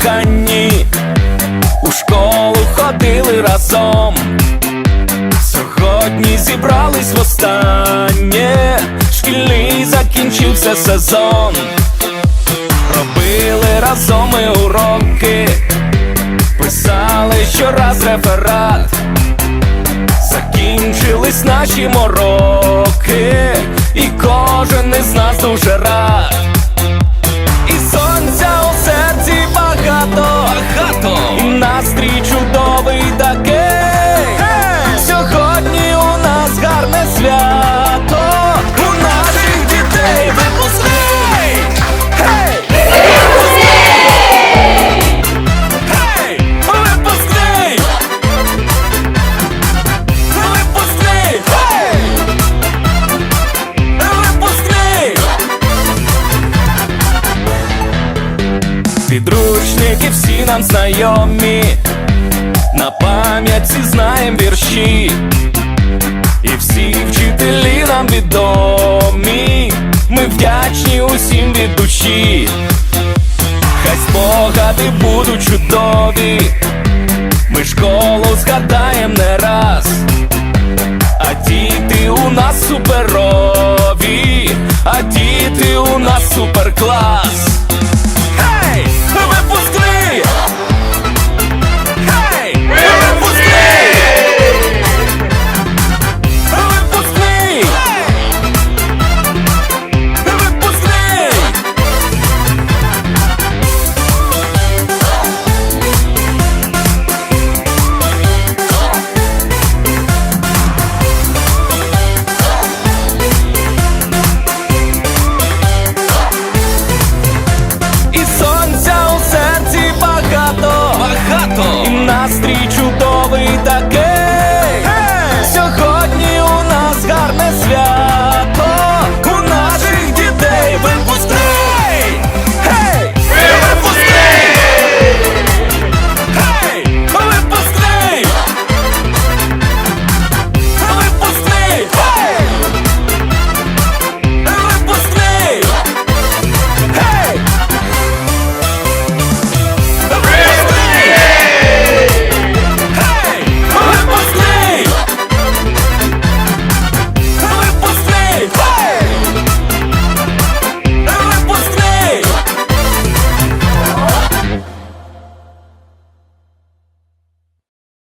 коханні, у школу ходили разом. Сьогодні зібрались востаннє, шкільний закінчився сезон. Робили разом ми уроки, писали щораз реферат. Закінчились наші мороки, і кожен із нас дуже рад. Підручники всі нам знайомі, на пам'ятці знаєм вірші, і всі вчителі нам відомі, ми вдячні усім від душі, хай спогади будуть чудові, ми школу згадаєм не раз, а діти у нас суперові, а діти у нас суперклас. зустріч.